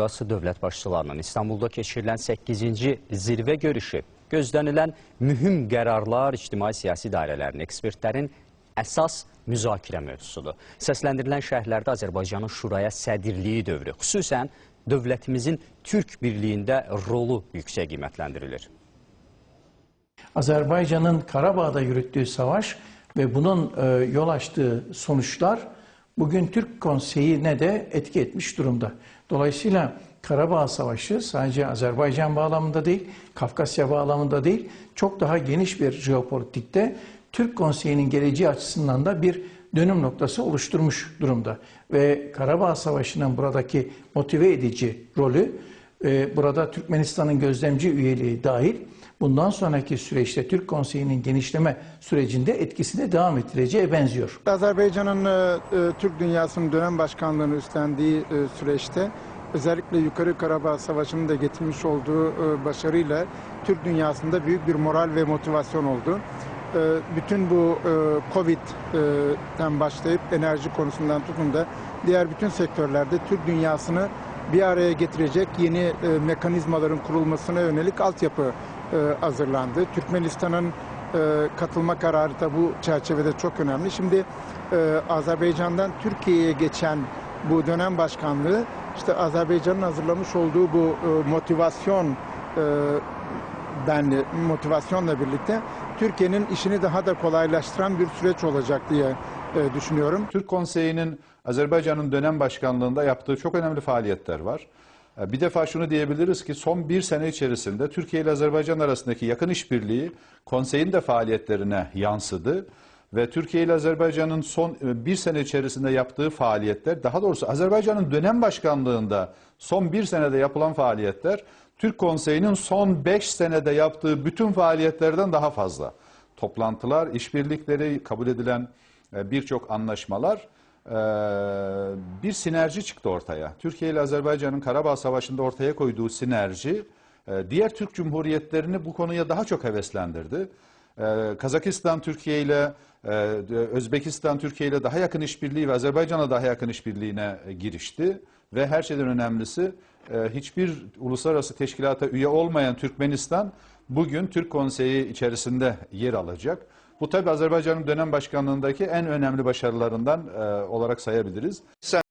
şurası dövlət başçılarının İstanbulda keçirilən 8-ci zirvə görüşü gözlənilən mühüm qərarlar ictimai-siyasi dairələrin, ekspertlərin əsas müzakirə mövzusudur. Səsləndirilən şərhlərdə Azərbaycanın şuraya sədirliyi dövrü, xüsusən dövlətimizin Türk birliyində rolu yüksək qiymətləndirilir. Azerbaycan'ın Karabağ'da yürüttüğü savaş ve bunun e, yol açtığı sonuçlar bugün Türk Konseyi'ne de etki etmiş durumda. Dolayısıyla Karabağ Savaşı sadece Azerbaycan bağlamında değil, Kafkasya bağlamında değil, çok daha geniş bir jeopolitikte Türk Konseyi'nin geleceği açısından da bir dönüm noktası oluşturmuş durumda. Ve Karabağ Savaşı'nın buradaki motive edici rolü, e, burada Türkmenistan'ın gözlemci üyeliği dahil, bundan sonraki süreçte Türk Konseyi'nin genişleme sürecinde etkisini devam ettireceğe benziyor. Azerbaycan'ın e, e, Türk dünyasının dönem başkanlığını üstlendiği e, süreçte özellikle Yukarı Karabağ Savaşı'nın da getirmiş olduğu başarıyla Türk dünyasında büyük bir moral ve motivasyon oldu. Bütün bu e, Covid'den başlayıp enerji konusundan tutun da diğer bütün sektörlerde Türk dünyasını bir araya getirecek yeni e, mekanizmaların kurulmasına yönelik altyapı e, hazırlandı. Türkmenistan'ın e, katılma kararı da bu çerçevede çok önemli. Şimdi e, Azerbaycan'dan Türkiye'ye geçen bu dönem başkanlığı işte Azerbaycan'ın hazırlamış olduğu bu e, motivasyon e, benli motivasyonla birlikte Türkiye'nin işini daha da kolaylaştıran bir süreç olacak diye e, düşünüyorum. Türk Konseyi'nin Azerbaycan'ın dönem başkanlığında yaptığı çok önemli faaliyetler var. E, Bir defa şunu diyebiliriz ki son bir sene içerisinde Türkiye ile Azerbaycan arasındaki yakın işbirliği konseyin de faaliyetlerine yansıdı. Ve Türkiye ile Azerbaycan'ın son e, bir sene içerisinde yaptığı faaliyetler, daha doğrusu Azerbaycan'ın dönem başkanlığında son bir senede yapılan faaliyetler, Türk Konseyi'nin son beş senede yaptığı bütün faaliyetlerden daha fazla. Toplantılar, işbirlikleri, kabul edilen birçok anlaşmalar e, bir sinerji çıktı ortaya. Türkiye ile Azerbaycan'ın Karabağ Savaşı'nda ortaya koyduğu sinerji e, diğer Türk Cumhuriyetlerini bu konuya daha çok heveslendirdi. E, Kazakistan Türkiye ile e, Özbekistan Türkiye ile daha yakın işbirliği ve Azerbaycan'a daha yakın işbirliğine e, girişti ve her şeyden önemlisi hiçbir uluslararası teşkilata üye olmayan Türkmenistan bugün Türk Konseyi içerisinde yer alacak. Bu tabi Azerbaycan'ın dönem başkanlığındaki en önemli başarılarından e, olarak sayabiliriz.